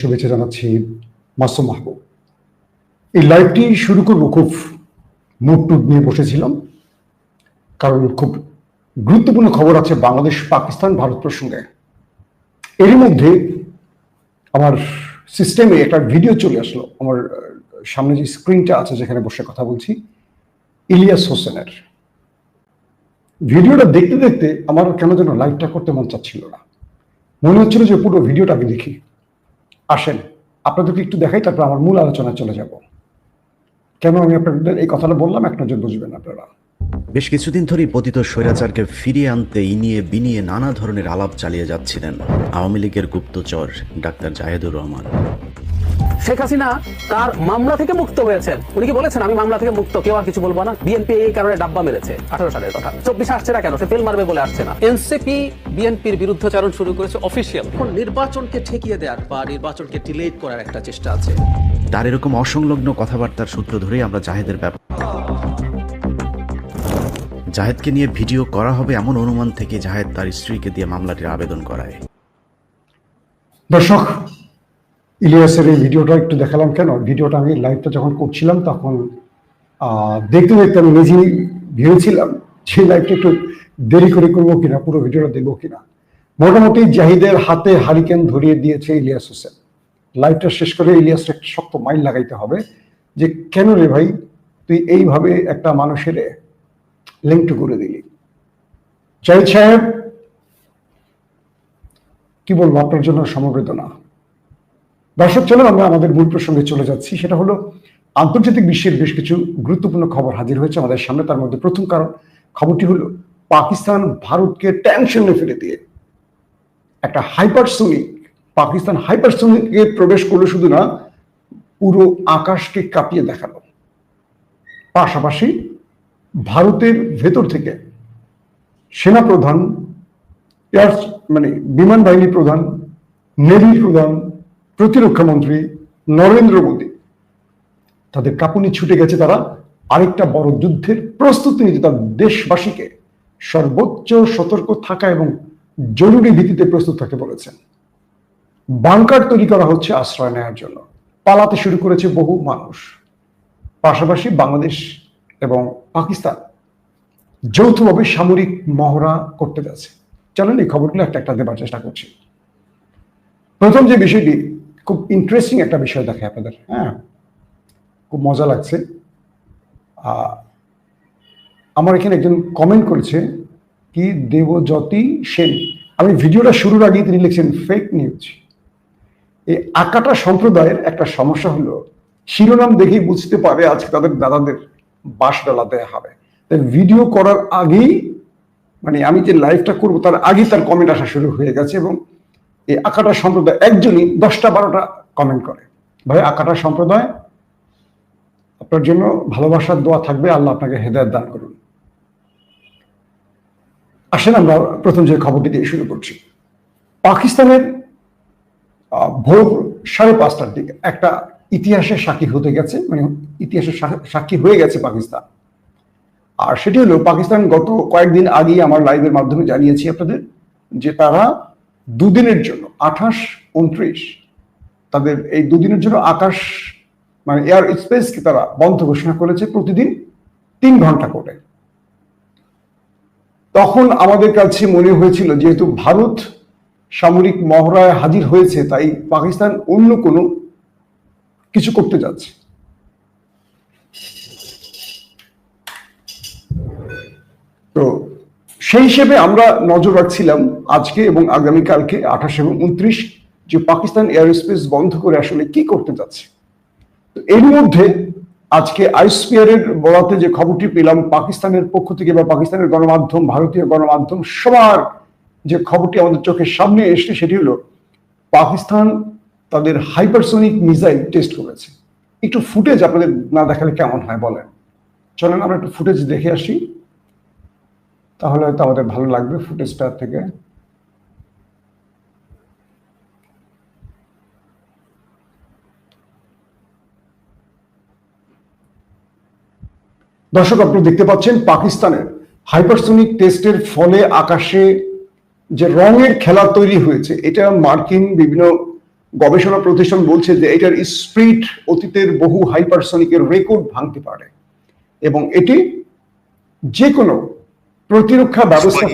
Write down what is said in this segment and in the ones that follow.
শুভেচ্ছা জানাচ্ছি মাসুম মাহবুব। এই লাইভটি শুরু করব খুব মুড টুড নিয়ে বসেছিলাম। কারণ খুব গুরুত্বপূর্ণ খবর আছে বাংলাদেশ, পাকিস্তান, ভারত প্রসঙ্গে। এর মধ্যে আমার সিস্টেমে একটা ভিডিও চলে আসলো। আমার সামনে যে স্ক্রিনটা আছে যেখানে বসে কথা বলছি, ইলিয়াস হোসেনের। ভিডিওটা দেখতে দেখতে আমার কেন যেন লাইভটা করতে মন চাচ্ছিল না। মনে হচ্ছিল যে পুরো ভিডিওটা আমি দেখি। আসেন, আপনাদেরকে একটু দেখাই, তারপর আমার মূল আলোচনায় চলে যাব। কেন আমি আপনাদের এই কথাটা বললাম? এক নজর বুঝবেন আপনারা। বেশ কিছুদিন ধরেই পতিত স্বৈরাচারকে ফিরিয়ে আনতে ইনিয়ে বিনিয়ে নানা ধরনের আলাপ চালিয়ে যাচ্ছিলেন আওয়ামী লীগের গুপ্তচর ডাক্তার জাহেদুর রহমান। শেখ হাসিনা তার মামলা থেকে মুক্ত হয়েছেন। উনি কি বলেছেন আমি মামলা থেকে মুক্ত কেউ আর কিছু বলব না বিএনপি এই কারণে ডাব্বা মেরেছে আঠারো সালের কথা। চব্বিশ আসছে না কেন? সে ফেল মারবে বলে আসছে না। এনসিপি বিএনপির বিরুদ্ধাচারণ শুরু করেছে অফিসিয়াল এখন নির্বাচনকে ঠেকিয়ে দেওয়ার বা নির্বাচনকে ডিলেট করার একটা চেষ্টা আছে। তার এরকম অসংলগ্ন কথাবার্তার সূত্র ধরেই আমরা জাহেদের ব্যাপার জাহেদকে নিয়ে ভিডিও করা হবে এমন অনুমান থেকে জাহেদ তার স্ত্রীকে দিয়ে মামলাটির আবেদন করায়। দর্শক ইলিয়াসের এই ভিডিওটা একটু দেখালাম কেন? ভিডিওটা আমি লাইভটা যখন করছিলাম তখন দেখতে দেখতে আমি নিজেই ভেবেছিলাম যে লাইভটা একটু দেরি করে করব কিনা, পুরো ভিডিওটা দেখব কিনা। মোটামুটি জাহিদের হাতে হারিকেন ধরিয়ে দিয়েছে ইলিয়াস হোসেন। লাইভটা শেষ করে ইলিয়াস একটা শক্ত মাইল লাগাইতে হবে যে, কেন রে ভাই, তুই এইভাবে একটা মানুষের লিঙ্কটু করে দিলি? জাহিদ সাহেব, কি বলব আপনার জন্য সমবেদনা? দর্শক, চলুন আমরা আমাদের মূল প্রসঙ্গে চলে যাচ্ছি। সেটা হলো, আন্তর্জাতিক বিশ্বের বেশ কিছু গুরুত্বপূর্ণ খবর হাজির হয়েছে আমাদের সামনে। তার মধ্যে প্রথম কারণ, খবরটি হলো, পাকিস্তান ভারতকে টেনশনে ফেলে দিয়ে। একটা হাইপারসোনিক পাকিস্তান হাইপারসোনিকে প্রবেশ করল শুধু না, পুরো আকাশকে কাঁপিয়ে দেখাল। পাশাপাশি, ভারতের ভেতর থেকে সেনাপ্রধান, এয়ার মানে বিমান বাহিনী প্রধান নেভি প্রধান প্রতিরক্ষা মন্ত্রী নরেন্দ্র মোদী। তাদের কাঁপুনি ছুটে গেছে তারা আরেকটা বড় যুদ্ধের প্রস্তুতি নিতে। তার দেশবাসীকে সর্বোচ্চ সতর্ক থাকা এবং জরুরি ভিত্তিতে প্রস্তুত থাকতে বলেছেন। বাংকার তৈরি করা হচ্ছে আশ্রয় নেওয়ার জন্য। পালাতে শুরু করেছে বহু মানুষ। পাশাপাশি বাংলাদেশ এবং পাকিস্তান যৌথভাবে সামরিক মহড়া করতে যাচ্ছে। চলেন এই খবরগুলো একটা একটা দেবার চেষ্টা করছি। প্রথম যে বিষয়টি খুব ইন্টারেস্টিং একটা বিষয় দেখে আপনাদের হ্যাঁ? খুব মজা লাগছে। আমার এখানে একজন কমেন্ট করেছে কি দেবজ্যোতি সেন। আমি ভিডিওটা শুরুর আগেই তিনি লিখছেন ফেক নিউজ এই আকাটা সম্প্রদায়ের একটা সমস্যা হলো, শিরোনাম দেখেই বুঝতে পারে আজকে তাদের দাদাদের বাস ডালা দেওয়া হবে। তাই ভিডিও করার আগেই মানে আমি যে লাইভটা করব, তার আগেই তার কমেন্ট আসা শুরু হয়ে গেছে এবং এই আকাটা সম্প্রদায় একজনই দশটা, বারোটা কমেন্ট করে। ভাই, আকাটা সম্প্রদায়, আপনার জন্য ভালোবাসার দোয়া থাকবে, আল্লাহ আপনাকে হেদায়ত দান করুন। আসেন আমরা প্রথম যে খবরটি দিয়ে শুরু করছি। পাকিস্তানের ভোর সাড়ে পাঁচটার দিকে একটা ইতিহাসের সাক্ষী হতে গেছে মানে ইতিহাসের সাক্ষী হয়ে গেছে পাকিস্তান। আর সেটি হলো, পাকিস্তান গত কয়েকদিন আগেই আমার লাইভের মাধ্যমে জানিয়েছি আপনাদের যে তারা দুদিনের জন্য, আঠাশ, উনত্রিশ। তাদের এই দুদিনের জন্য আকাশ মানে এয়ার স্পেসকে তারা বন্ধ ঘোষণা করেছে প্রতিদিন তিন ঘণ্টা করে। তখন আমাদের কাছে মনে হয়েছিল, যেহেতু ভারত সামরিক মহড়ায় হাজির হয়েছে, তাই পাকিস্তান অন্য কোনো কিছু করতে যাচ্ছে। তো সেই হিসেবে আমরা নজর রাখছিলাম আজকে এবং আগামীকালকে আঠাশ এবং উনত্রিশ যে পাকিস্তান এয়ার স্পেস বন্ধ করে আসলে কি করতে যাচ্ছে। তো এর মধ্যে আজকে আইসপিআরের বলাতে যে খবরটি পেলাম, পাকিস্তানের পক্ষ থেকে বা পাকিস্তানের গণমাধ্যম, ভারতীয় গণমাধ্যম, সবার যে খবরটি আমাদের চোখের সামনে এসছে সেটি হলো, পাকিস্তান তাদের হাইপারসোনিক মিসাইল টেস্ট করেছে। একটু ফুটেজ আপনাদের না দেখালে কেমন হয় বলেন? চলেন আমরা একটু ফুটেজ দেখে আসি। তাহলে হয়তো আমাদের ভালো লাগবে ফুটেজটা থেকে। দর্শক আপনি দেখতে পাচ্ছেন পাকিস্তানের হাইপারসোনিক টেস্টের ফলে আকাশে যে রঙের খেলা তৈরি হয়েছে, এটা মার্কিন বিভিন্ন গবেষণা প্রতিষ্ঠান বলছে যে এটার স্পিড অতীতের বহু হাইপারসনিকের রেকর্ড ভাঙতে পারে। এবং এটি যে কোনো প্রতিরক্ষা ব্যবস্থা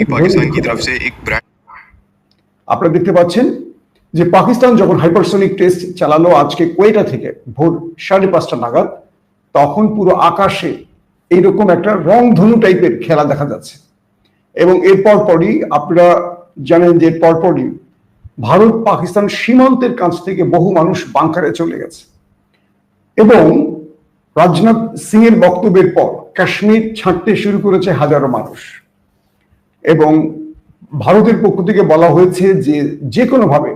আপনারা দেখতে পাচ্ছেন যে পাকিস্তান যখন হাইপারসোনিক টেস্ট চালালো আজকে কোয়েটা থেকে ভোর সাড়ে পাঁচটা নাগাদ তখন পুরো আকাশে এইরকম একটা রংধনু টাইপের খেলা দেখা যাচ্ছে। এবং এর পরপরই আপনারা জানেন যে পরপরই ভারত পাকিস্তান সীমান্তের কাছ থেকে বহু মানুষ বাংকারে চলে গেছে। এবং রাজনাথ সিং এর বক্তব্যের পর কাশ্মীর ছাড়তে শুরু করেছে হাজারো মানুষ। এবং ভারতের পক্ষ থেকে বলা হয়েছে যে যে কোনোভাবে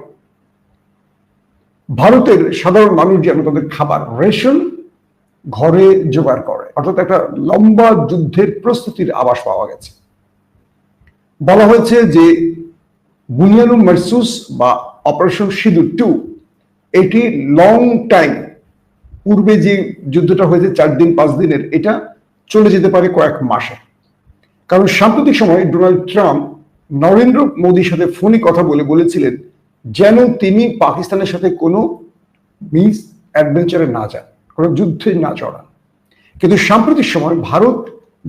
ভারতের সাধারণ মানুষ যেন তাদের খাবার, রেশন ঘরে জোগাড় করে। অর্থাৎ একটা লম্বা যুদ্ধের প্রস্তুতির আবাস পাওয়া গেছে। বলা হয়েছে যে বুনিয়ানু মারসুস বা অপারেশন সিঁদুর টু, এটি লং টাইম পূর্বে যে যুদ্ধটা হয়েছে চার দিন, পাঁচ দিনের, এটা চলে যেতে পারে কয়েক মাসে। কারণ সাম্প্রতিক সময়ে ডোনাল্ড ট্রাম্প নরেন্দ্র মোদীর সাথে ফোনে কথা বলে বলেছিলেন যেন তিনি পাকিস্তানের সাথে কোনো মিস অ্যাডভেঞ্চারে না যান, কোনো যুদ্ধে না জড়ান। কিন্তু সাম্প্রতিক সময় ভারত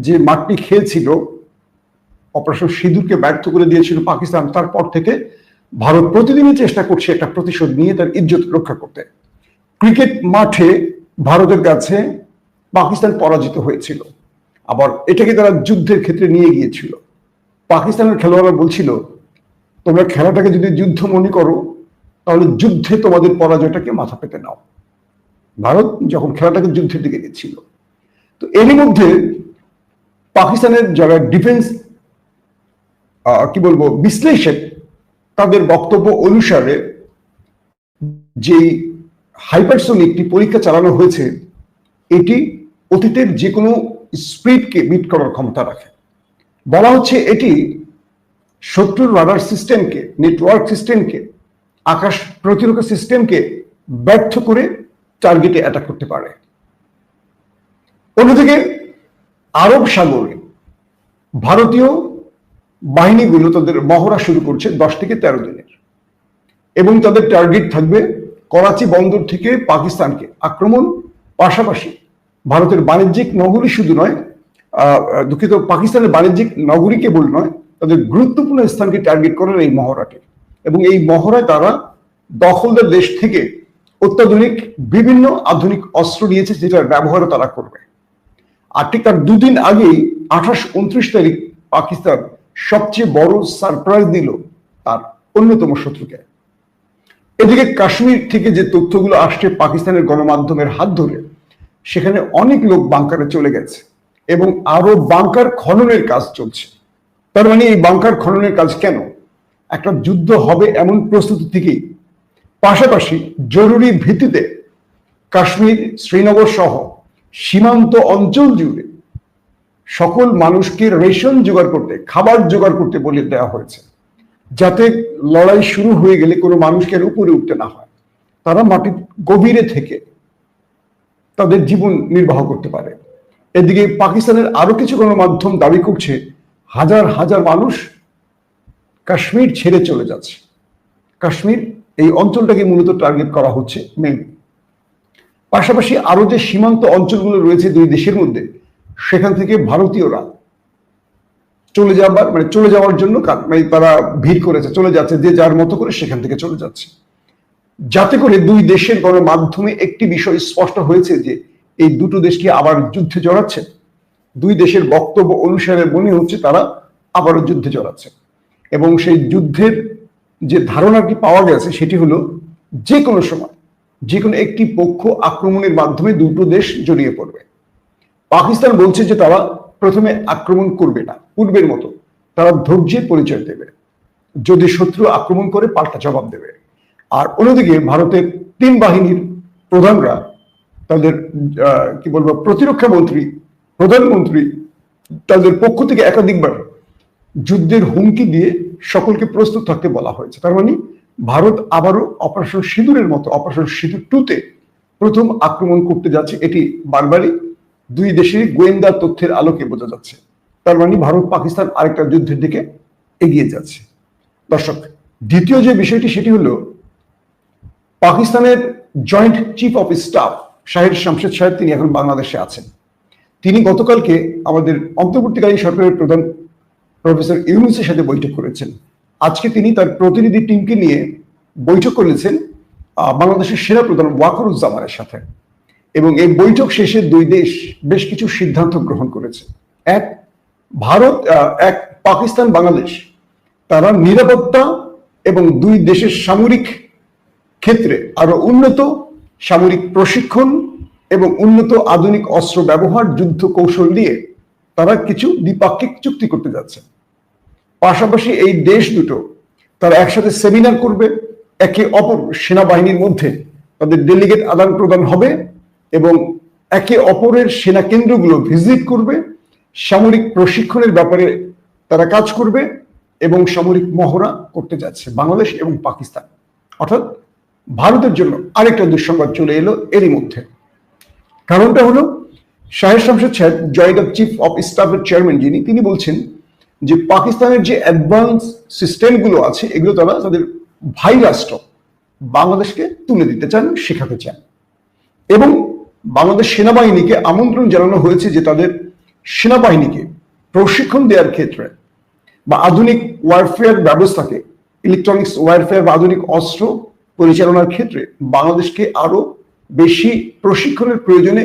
যে মাঠটি খেলছিল, অপারেশন সিঁদুরকে ব্যর্থ করে দিয়েছিল পাকিস্তান, তারপর থেকে ভারত প্রতিদিনই চেষ্টা করছে একটা প্রতিশোধ নিয়ে তার ইজ্জত রক্ষা করতে। ক্রিকেট মাঠে ভারতের কাছে পাকিস্তান পরাজিত হয়েছিল। আবার এটাকে তারা যুদ্ধের ক্ষেত্রে নিয়ে গিয়েছিল। পাকিস্তানের খেলোয়াড়রা বলছিল, তোমরা খেলাটাকে যদি যুদ্ধ মনে করো, তাহলে যুদ্ধে তোমাদের পরাজয়টাকে মাথা পেতে নাও। ভারত যখন খেলাটাকে যুদ্ধের দিকে গেছিল তো এরই মধ্যে পাকিস্তানের যারা ডিফেন্স কি বলব, বিশ্লেষক, তাদের বক্তব্য অনুসারে যে হাইপারসোনিকটি পরীক্ষা চালানো হয়েছে, এটি অতীতের যে কোনো স্পিডকে বিট করার ক্ষমতা রাখে। বলা হচ্ছে এটি শত্রুর রাডার সিস্টেমকে নেটওয়ার্ক সিস্টেমকে আকাশ প্রতিরক্ষা সিস্টেমকে ব্যর্থ করে টার্গেটে অ্যাটাক করতে পারে। অন্যদিকে আরব সাগরে, ভারতীয় বাহিনীগুলো তাদের মহড়া শুরু করছে দশ থেকে তেরো দিনের। এবং তাদের টার্গেট থাকবে করাচি বন্দর থেকে পাকিস্তানকে আক্রমণ পাশাপাশি ভারতের বাণিজ্যিক নগরী শুধু নয় দুঃখিত, পাকিস্তানের বাণিজ্যিক নগরীকে কেবল নয়, তাদের গুরুত্বপূর্ণ স্থানকে টার্গেট করেন এই মহড়াটি এবং এই মহড়ায় তারা দখলদার দেশ থেকে অত্যাধুনিক, বিভিন্ন আধুনিক অস্ত্র নিয়েছে যেটার ব্যবহারও তারা করবে। আর ঠিক তার দুদিন আগেই, আঠাশ, উনত্রিশ তারিখ পাকিস্তান সবচেয়ে বড় সারপ্রাইজ দিল তার অন্যতম শত্রুকে। এদিকে কাশ্মীর থেকে যে তথ্যগুলো আসছে পাকিস্তানের গণমাধ্যমের হাত ধরে সেখানে অনেক লোক বাংকারে চলে গেছে এবং আরও বাংকার খননের কাজ চলছে। তার মানে এই বাংকার খননের কাজ কেন? একটা যুদ্ধ হবে এমন প্রস্তুতি থেকেই। পাশাপাশি জরুরি ভিত্তিতে কাশ্মীর, শ্রীনগর সহ সীমান্ত অঞ্চল জুড়ে সকল মানুষকে রেশন জোগাড় করতে, খাবার জোগাড় করতে বলে দেওয়া হয়েছে। যাতে লড়াই শুরু হয়ে গেলে কোনো মানুষকে উপরে উঠতে না হয়। তারা মাটির গভীরে থেকে তাদের জীবন নির্বাহ করতে পারে। এদিকে পাকিস্তানের আরও কিছু গণমাধ্যম দাবি করছে, হাজার হাজার মানুষ কাশ্মীর ছেড়ে চলে যাচ্ছে। কাশ্মীর এই অঞ্চলটাকে মূলত টার্গেট করা হচ্ছে মেনলি পাশাপাশি আরও যে সীমান্ত অঞ্চলগুলো রয়েছে দুই দেশের মধ্যে, সেখান থেকে ভারতীয়রা চলে যাবার মানে চলে যাওয়ার জন্য মানে তারা ভিড় করেছে, চলে যাচ্ছে, যে যার মতো করে সেখান থেকে চলে যাচ্ছে। যাতে করে দুই দেশের গণমাধ্যমে একটি বিষয় স্পষ্ট হয়েছে যে এই দুটো দেশকে আবার যুদ্ধে জড়াচ্ছে? দুই দেশের বক্তব্য অনুসারে মনে হচ্ছে তারা আবারও যুদ্ধে জড়াচ্ছে। এবং সেই যুদ্ধের যে ধারণাটি পাওয়া গেছে সেটি হলো যে কোনো সময়, যে কোনো একটি পক্ষ আক্রমণের মাধ্যমে দুটো দেশ জড়িয়ে পড়বে। পাকিস্তান বলছে যে তারা প্রথমে আক্রমণ করবে না, পূর্বের মতো। তারা ধৈর্যের পরিচয় দেবে। যদি শত্রু আক্রমণ করে, পাল্টা জবাব দেবে। আর অন্যদিকে ভারতের তিন বাহিনীর প্রধানরা তাদের কি বলব, প্রতিরক্ষা মন্ত্রী, প্রধানমন্ত্রী তাদের পক্ষ থেকে একাধিকবার যুদ্ধের হুমকি দিয়ে সকলকে প্রস্তুত থাকতে বলা হয়েছে। তার মানে ভারত আবারও অপারেশন সিঁদুরের মতো অপারেশন সিঁদুর টুতে প্রথম আক্রমণ করতে যাচ্ছে। এটি বারবারই দুই দেশের গোয়েন্দা তথ্যের আলোকে বোঝা যাচ্ছে। তার মানে ভারত পাকিস্তান আরেকটা যুদ্ধের দিকে এগিয়ে যাচ্ছে। দর্শক, দ্বিতীয় যে বিষয়টি সেটি হলো পাকিস্তানের joint chief of staff Shahir Shamshed সাহেব তিনি এখন বাংলাদেশে আছেন। তিনি গতকালকে আমাদের অন্তর্বর্তীকালীন সরকারের প্রধান প্রফেসর ইউনুসের সাথে বৈঠক করেছেন। আজকে তিনি তার প্রতিনিধি টিমকে নিয়ে বৈঠক করেছেন বাংলাদেশের সেনা প্রধান ওয়াকরুজ্জামানের সাথে। এবং এই বৈঠক শেষে দুই দেশ বেশ কিছু সিদ্ধান্ত গ্রহণ করেছে। এক, ভারত এক পাকিস্তান বাংলাদেশ তারা নিরাপত্তা এবং দুই দেশের সামরিক ক্ষেত্রে আরও উন্নত সামরিক প্রশিক্ষণ এবং উন্নত আধুনিক অস্ত্র ব্যবহার, যুদ্ধ কৌশল দিয়ে তারা কিছু দ্বিপাক্ষিক চুক্তি করতে যাচ্ছে। পাশাপাশি এই দেশ দুটো তারা একসাথে সেমিনার করবে। একে অপর সেনাবাহিনীর মধ্যে তাদের ডেলিগেট আদান প্রদান হবে এবং একে অপরের সেনা কেন্দ্রগুলো ভিজিট করবে। সামরিক প্রশিক্ষণের ব্যাপারে তারা কাজ করবে এবং সামরিক মহড়া করতে যাচ্ছে বাংলাদেশ এবং পাকিস্তান। অর্থাৎ ভারতের জন্য আরেকটা দুঃসংবাদ চলে এলো এরই মধ্যে। কারণটা হলো, শাহের শামশেদ সাহেব জয়েন্ট অফ চিফ অফ স্টাফের চেয়ারম্যান যিনি, তিনি বলছেন যে পাকিস্তানের যে অ্যাডভান্স সিস্টেমগুলো আছে, এগুলো তারা তাদের ভাই রাষ্ট্র বাংলাদেশকে তুলে দিতে চান, শেখাতে চান। এবং বাংলাদেশ সেনাবাহিনীকে আমন্ত্রণ জানানো হয়েছে যে তাদের সেনাবাহিনীকে প্রশিক্ষণ দেওয়ার ক্ষেত্রে বা আধুনিক ওয়ারফেয়ার ব্যবস্থাকে ইলেকট্রনিক্স ওয়ারফেয়ার বা আধুনিক অস্ত্র পরিচালনার ক্ষেত্রে বাংলাদেশকে আরও বেশি প্রশিক্ষণের প্রয়োজনে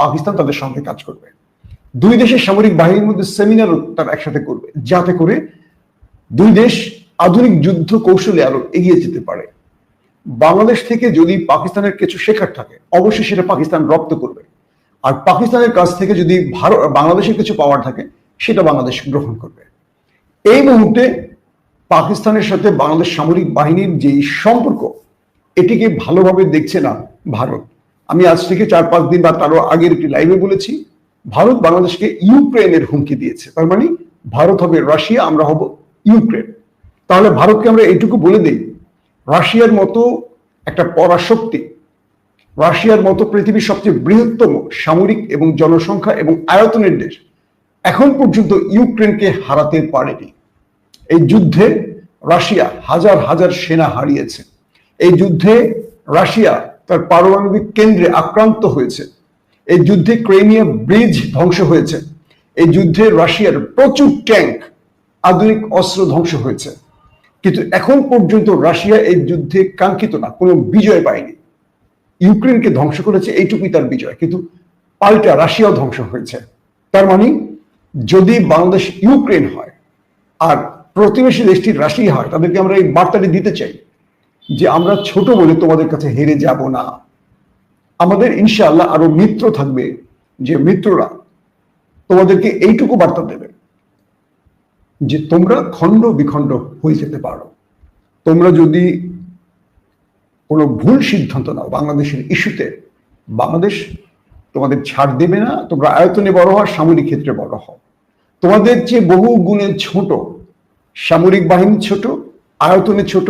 পাকিস্তান তাদের সঙ্গে কাজ করবে। দুই দেশের সামরিক বাহিনীর মধ্যে সেমিনারও তারা একসাথে করবে, যাতে করে দুই দেশ আধুনিক যুদ্ধ কৌশলে আরও এগিয়ে যেতে পারে। বাংলাদেশ থেকে যদি পাকিস্তানের কিছু শেখার থাকে, অবশ্যই সেটা পাকিস্তান রপ্ত করবে। আর পাকিস্তানের কাছ থেকে যদি ভারত, বাংলাদেশের কিছু পাওয়ার থাকে, সেটা বাংলাদেশ গ্রহণ করবে। এই মুহূর্তে পাকিস্তানের সাথে বাংলাদেশ সামরিক বাহিনীর যে সম্পর্ক এটিকে ভালোভাবে দেখছে না ভারত। আমি আজ থেকে চার পাঁচ দিন বা তারও আগের একটি লাইভে বলেছি, ভারত বাংলাদেশকে ইউক্রেনের হুমকি দিয়েছে। তার মানে ভারত হবে রাশিয়া, আমরা হব ইউক্রেন। তাহলে ভারতকে আমরা এইটুকু বলে দেই, রাশিয়ার মতো একটা পরাশক্তি, রাশিয়ার মতো পৃথিবীর সবচেয়ে বৃহত্তম সামরিক এবং জনসংখ্যা এবং আয়তনের দেশ, এখন পর্যন্ত ইউক্রেনকে হারাতে পারেনি। এই যুদ্ধে রাশিয়া হাজার হাজার সেনা হারিয়েছে। এই যুদ্ধে রাশিয়া তার পারমাণবিক কেন্দ্রে আক্রান্ত হয়েছে। এই যুদ্ধে ক্রেমিয়া ব্রিজ ধ্বংস হয়েছে। এই যুদ্ধে রাশিয়ার প্রচুর ট্যাঙ্ক আধুনিক অস্ত্র ধ্বংস হয়েছে। কিন্তু এখন পর্যন্ত রাশিয়া এই যুদ্ধে কাঙ্ক্ষিত না, কোনো বিজয় পায়নি। ইউক্রেনকে ধ্বংস করেছে এইটুকুই তার বিজয়, কিন্তু পাল্টা রাশিয়াও ধ্বংস হয়েছে। তার মানে যদি বাংলাদেশ ইউক্রেন হয় আর প্রতিবেশী দেশটি রাশিয়া হয়, তাদেরকে আমরা এই বার্তাটি দিতে চাই। যে আমরা ছোট বলে তোমাদের কাছে হেরে যাব না। আমাদের ইনশাআল্লাহ আরও মিত্র থাকবে যে মিত্ররা তোমাদেরকে এইটুকু বার্তা দেবে যে তোমরা খণ্ড বিখণ্ড হয়ে যেতে পারো। তোমরা যদি কোনো ভুল সিদ্ধান্ত নাও বাংলাদেশের ইস্যুতে, বাংলাদেশ তোমাদের ছাড় দেবে না, তোমরা আয়তনে বড় হও সামরিক ক্ষেত্রে বড় হও। তোমাদের যে বহু গুণে ছোট, সামরিক বাহিনী ছোট, আয়তনে ছোট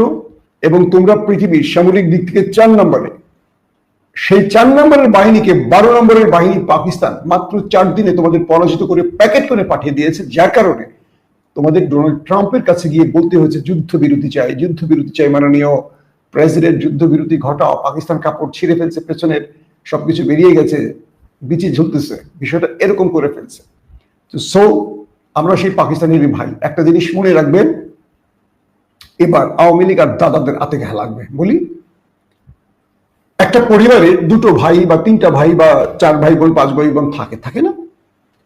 এবং তোমরা পৃথিবীর সামরিক দিক থেকে চার নম্বরে। সেই চার নম্বরের বাহিনীকে বারো নম্বরের বাহিনী পাকিস্তান মাত্র চার দিনে তোমাদের পরাজিত করে প্যাকেট করে পাঠিয়ে দিয়েছে, যার কারণে তোমাদের ডোনাল্ড ট্রাম্পের কাছে গিয়ে বলতে হয়েছে, যুদ্ধবিরতি চাই যুদ্ধবিরতি চাই মাননীয় প্রেসিডেন্ট, যুদ্ধবিরতি ঘটাও, পাকিস্তান কাপড় ছিঁড়ে ফেলছে, পেছনের সবকিছু বেরিয়ে গেছে, বিচি ঝুলতেছে, বিষয়টা এরকম করে ফেলছে। তো সো আমরা সেই পাকিস্তানের ভাই। একটা জিনিস মনে রাখবেন এবার আওয়ামী লীগ আর দাদাদের ঘা লাগবে। বলি, একটা পরিবারে দুটো ভাই বা তিনটা ভাই বা চার ভাই বোন, পাঁচ ভাই বোন থাকে থাকে না?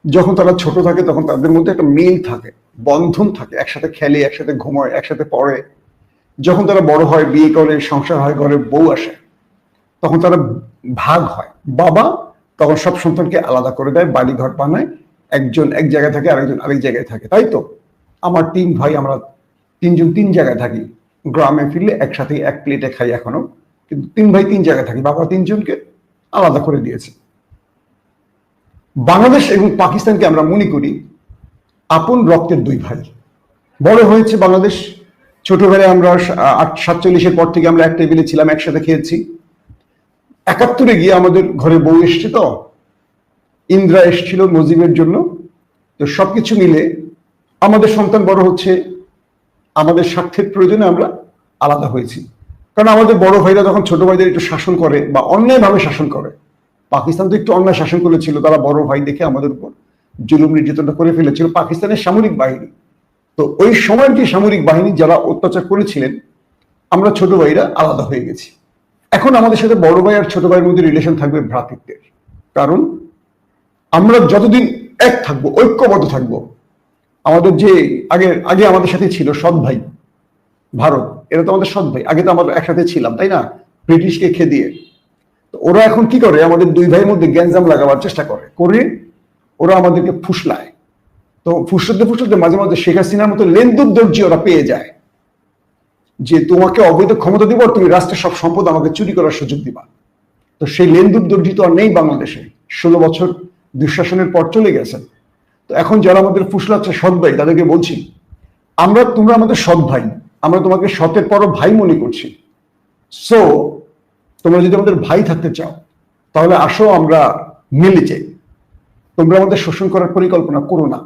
যখন তারা ছোট থাকে তখন তাদের মধ্যে একটা মিল থাকে, বন্ধন থাকে, একসাথে খেলে, একসাথে ঘুমায়, একসাথে পড়ে। যখন তারা বড় হয়, বিয়ে করে, সংসার হয়, ঘরে বউ আসে, তখন তারা ভাগ হয়। বাবা তখন সব সন্তানকে আলাদা করে দেয় বাড়ি ঘর বানায়, একজন এক জায়গায় থাকে, আরেকজন আরেক জায়গায় থাকে। তাই তো? আমার তিন ভাই, আমরা তিনজন তিন জায়গায় থাকি। গ্রামে ফিরলে একসাথে এক প্লেটে খাই এখনও। কিন্তু তিন ভাই তিন জায়গায় থাকি। বাবা তিনজনকে আলাদা করে দিয়েছে। বাংলাদেশ এবং পাকিস্তানকে আমরা মনে করি আপন রক্তের দুই ভাই। বড় হয়েছে বাংলাদেশ। ছোটবেলায় আমরা আট সাতচল্লিশের পর থেকে আমরা এক টেবিলে ছিলাম, একসাথে খেয়েছি একাত্তরে গিয়ে আমাদের ঘরে বউ এসছে তো। ইন্দ্রা এসছিল মুজিবের জন্য। তো সবকিছু মিলে আমাদের সন্তান বড় হচ্ছে আমাদের স্বার্থের প্রয়োজনে আমরা আলাদা হয়েছি। কারণ আমাদের বড় ভাইরা যখন ছোট ভাইদের একটু শাসন করে বা অন্যায়ভাবে শাসন করে, পাকিস্তান তো একটু অন্যায় শাসন করেছিল, তারা বড় ভাই দেখে আমাদের উপর জুলুম নির্যাতনটা করে ফেলেছিল, পাকিস্তানের সামরিক বাহিনী। তো ওই সময়ের যে সামরিক বাহিনী যারা অত্যাচার করেছিলেন, আমরা ছোট ভাইরা আলাদা হয়ে গেছি। এখন আমাদের সাথে বড় ভাই আর ছোট ভাইয়ের মধ্যে রিলেশন থাকবে ভ্রাতৃত্বের। কারণ আমরা যতদিন এক থাকব, ঐক্যবদ্ধ থাকব আমাদের যে আগে আগে আমাদের সাথে ছিল সৎ ভাই, ভারত। এরা তো আমাদের সৎ ভাই। আগে তো আমরা একসাথে ছিলাম, তাই না? ব্রিটিশকে খেদিয়ে। তো ওরা এখন কি করে? আমাদের দুই ভাইয়ের মধ্যে গ্যাঞ্জাম লাগাবার চেষ্টা করে। করে ওরা আমাদেরকে ফুসলায়। তো ফুসলাতে ফুসলাতে মাঝে মাঝে শেখ হাসিনার মতো লেনদুর দর্জি ওরা পেয়ে যায়। যে তোমাকে অবৈধ ক্ষমতা দিব তুমি রাষ্ট্রের সব সম্পদ আমাকে চুরি করার সুযোগ দিবা। তো সেই লেনদুর দর্জি তো আর নেই বাংলাদেশে। ষোলো বছর দুঃশাসনের পর চলে গেছেন। তো এখন যারা আমাদের ফুসলাচ্ছে সৎ ভাই, তাদেরকে বলছি, আমরা, তোমরা আমাদের সৎ ভাই, আমরা তোমাকে সতের পর ভাই মনে করছি। সো তোমরা যদি আমাদের ভাই থাকতে চাও, তাহলে আসো আমরা মিলে যাই। তোমরা আমাদের শোষণ করার পরিকল্পনা করো না,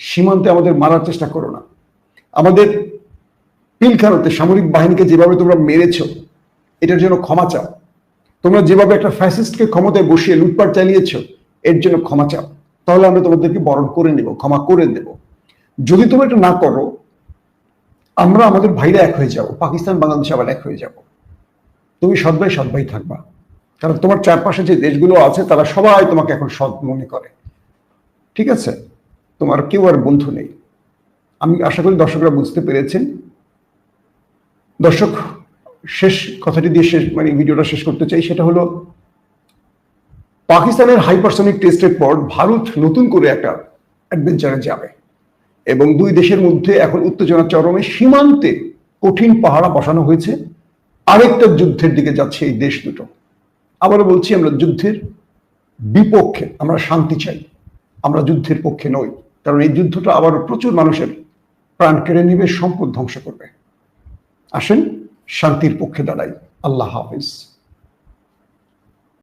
সীমান্তে আমাদের মারার চেষ্টা করো না। আমাদের পিলখানাতে সামরিক বাহিনীকে যেভাবে তোমরা মেরেছো, এটার জন্য ক্ষমা চাও। তোমরা যেভাবে একটা ফ্যাসিস্টকে ক্ষমতায় বসিয়ে লুটপাট চালিয়েছো, এর জন্য ক্ষমা চাও। তাহলে আমরা তোমাদেরকে বরণ করে নেব, ক্ষমা করে দেব। যদি তোমরা এটা না করো, আমরা আমাদের ভাইরা এক হয়ে যাব, পাকিস্তান, বাংলাদেশ আবার এক হয়ে যাব। তুমি সৎ ভাই সৎ ভাই থাকবা। কারণ তোমার চারপাশে যে দেশগুলো আছে, তারা সবাই তোমাকে এখন সৎ মনে করে। ঠিক আছে? তোমার কেউ আর বন্ধু নেই। আমি আশা করি দর্শকরা বুঝতে পেরেছেন। দর্শক, শেষ, কথাটি দিয়ে শেষ মানে ভিডিওটা শেষ করতে চাই, সেটা হলো পাকিস্তানের হাইপারসনিক টেস্টের পর ভারত নতুন করে একটা অ্যাডভেঞ্চারে যাবে। এবং দুই দেশের মধ্যে এখন উত্তেজনা চরমে সীমান্তে কঠিন পাহারা বসানো হয়েছে। আরেকটা যুদ্ধের দিকে যাচ্ছে এই দেশ দুটো। আবারও বলছি, আমরা যুদ্ধের বিপক্ষে আমরা শান্তি চাই। আমরা যুদ্ধের পক্ষে নই। কারণ এই যুদ্ধটা আবার প্রচুর মানুষের প্রাণ কেড়ে নেবে, সম্পদ ধ্বংস করবে। আসেন শান্তির পক্ষে দাঁড়াই। আল্লাহ হাফিজ।